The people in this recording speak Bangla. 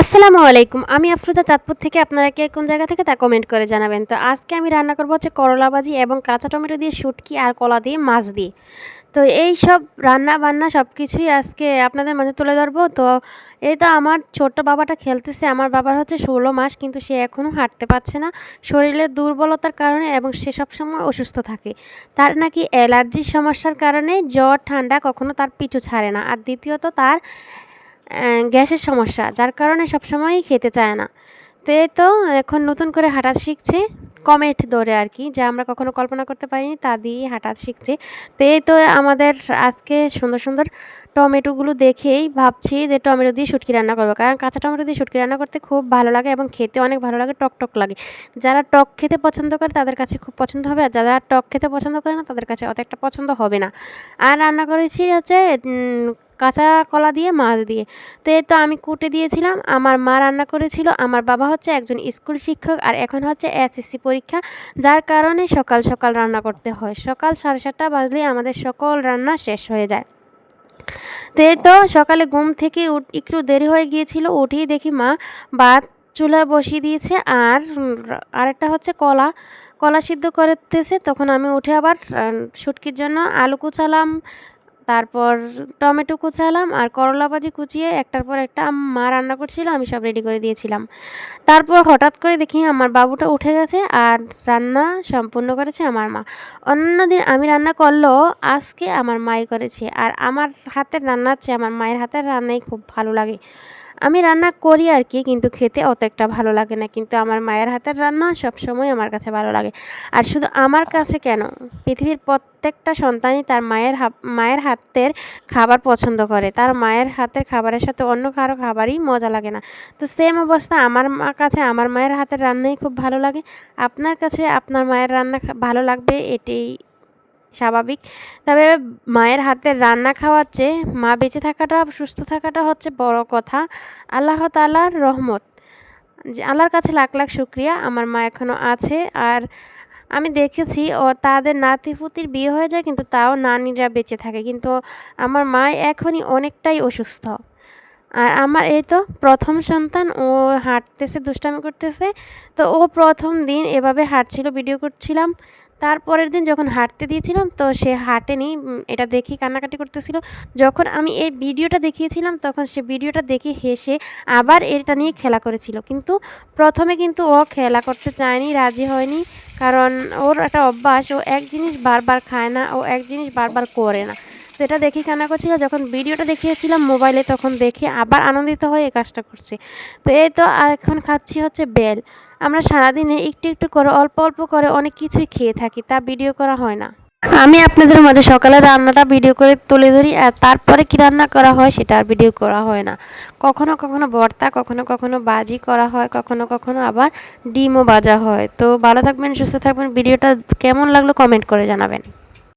আসসালামু আলাইকুম। আমি আফরোজা চাঁদপুর থেকে। আপনারা কে কোন জায়গা থেকে তা কমেন্ট করে জানাবেন। তো আজকে আমি রান্না করব হচ্ছে করলা ভাজি এবং কাঁচা টমেটো দিয়ে শুটকি আর কলা দিয়ে মাছ দিয়ে। তো এই সব রান্না বান্না সব কিছুই আজকে আপনাদের মাঝে তুলে ধরবো। তো এই তো আমার ছোট্ট বাবাটা খেলতেছে। আমার বাবার হচ্ছে ষোলো মাস, কিন্তু সে এখনও হাঁটতে পারছে না। শরীরের দুর্বলতার কারণে এবং সে সবসময় অসুস্থ থাকে। তার নাকি অ্যালার্জির সমস্যার কারণে জ্বর, ঠান্ডা কখনো তার পিছু ছাড়ে না। আর দ্বিতীয়ত তার গ্যাসের সমস্যা, যার কারণে সবসময়ই খেতে চায় না। তো এই তো এখন নতুন করে হাঁটা শিখছে, কমেট ধরে আর কি, যা আমরা কখনো কল্পনা করতে পারিনি, তা দিয়ে হাঁটা শিখছে। তো এই তো আমাদের আজকে সুন্দর সুন্দর টমেটোগুলো দেখেই ভাবছি যে টমেটো দিয়ে শুটকি রান্না করব, কারণ কাঁচা টমেটো দিয়ে শুটকি রান্না করতে খুব ভালো লাগে এবং খেতে অনেক ভালো লাগে, টক টক লাগে। যারা টক খেতে পছন্দ করে, তাদের কাছে খুব পছন্দ হবে, আর যারা টক খেতে পছন্দ করে না, তাদের কাছে অত একটা পছন্দ হবে না। আর রান্না করেছি হচ্ছে কাঁচা কলা দিয়ে, মাছ দিয়ে। তো এই তো আমি কুটে দিয়েছিলাম, আমার মা রান্না করেছিল, আমার বাবা হচ্ছে একজন স্কুল শিক্ষক আর এখন হচ্ছে এসএসসি পরীক্ষা, যার কারণে সকাল সকাল রান্না করতে হয়। সকাল সাড়ে সাতটা বাজলে আমাদের সকল রান্না শেষ হয়ে যায়। তো এই তো সকালে ঘুম থেকে একটু দেরি হয়ে গিয়েছিল, উঠেই দেখি মা ভাত চুলায় বসিয়ে দিয়েছে আর আরেকটা হচ্ছে কলা। কলা সিদ্ধ করতেছে, তখন আমি উঠে আবার শুটকির জন্য আলু কুচালাম তারপর টমেটো কুচালাম আর করলা ভাজি কুচিয়ে একটার পর একটা মা রান্না করছিল, আমি সব রেডি করে দিয়েছিলাম। তারপর হঠাৎ করে দেখি আমার বাবুটা উঠে গেছে আর রান্না সম্পূর্ণ করেছে আমার মা। অন্যদিন আমি রান্না করলেও আজকে আমার মাই করেছে আর আমার হাতের রান্না হচ্ছে, আমার মায়ের হাতের রান্নাই খুব ভালো লাগে। আমি রান্না করি আর কি, কিন্তু খেতে অত একটা ভালো লাগে না। কিন্তু আমার মায়ের হাতের রান্না সবসময় আমার কাছে ভালো লাগে। আর শুধু আমার কাছে কেন? পৃথিবীর প্রত্যেকটা সন্তানই তার মায়ের মায়ের হাতের খাবার পছন্দ করে। তার মায়ের হাতের খাবারের সাথে অন্য কারও খাবারই মজা লাগে না। তো সেম অবস্থা আমার মা কাছে। আমার মায়ের হাতের রান্নাই খুব ভালো লাগে। আপনার কাছে আপনার মায়ের রান্না ভালো লাগবে? এটাই স্বাভাবিক। তবে মায়ের হাতের রান্না খাওয়ার চেয়ে মা বেঁচে থাকাটা, সুস্থ থাকাটা হচ্ছে বড় কথা। আল্লাহ তালার রহমত। যে আল্লাহর কাছে লাখ লাখ শুক্রিয়া, আমার মা এখনও আছে। আর আমি দেখেছি, ও তাদের নাতিপুতির বিয়ে হয়ে যায়, কিন্তু তাও নানিরা বেঁচে থাকে। কিন্তু আমার মা এখনই অনেকটাই অসুস্থ। আর আমার এই তো প্রথম সন্তান, ও হাঁটতেছে, দুষ্টামি করতেছে। তো ও প্রথম দিন এভাবে হাঁটছিল ভিডিও করছিলাম। তারপরের দিন যখন হাঁটতে দিয়েছিলাম, তো সে হাঁটেনি। এটা দেখি কান্নাকাটি করতেছিল। যখন আমি এই ভিডিওটা দেখিয়েছিলাম, তখন সে ভিডিওটা দেখে হেসে আবার এটা নিয়ে খেলা করেছিল। কিন্তু প্রথমে কিন্তু ও খেলা করতে চায়নি, রাজি হয়নি। কারণ ওর একটা অভ্যাস, ও এক জিনিস বারবার খায় না, ও এক জিনিস বারবার করে না। তো এটা দেখে কান্না করছিল। যখন ভিডিওটা দেখিয়েছিলাম মোবাইলে, তখন দেখে আবার আনন্দিত হয়ে এই কাজটা করছে। তো এই তো এখন খাচ্ছি হচ্ছে বেল। আমরা সারাদিনে একটু একটু করে, অল্প অল্প করে অনেক কিছুই খেয়ে থাকি, তা ভিডিও করা হয় না। আমি আপনাদের মাঝে সকালে রান্নাটা ভিডিও করে তুলে ধরি, আর তারপরে কি রান্না করা হয় সেটা আর ভিডিও করা হয় না। কখনো কখনো ভর্তা, কখনো কখনো বাজি করা হয়, কখনো কখনো আবার ডিমও বাজা হয়। তো ভালো থাকবেন, সুস্থ থাকবেন ভিডিওটা কেমন লাগল কমেন্ট করে জানাবেন।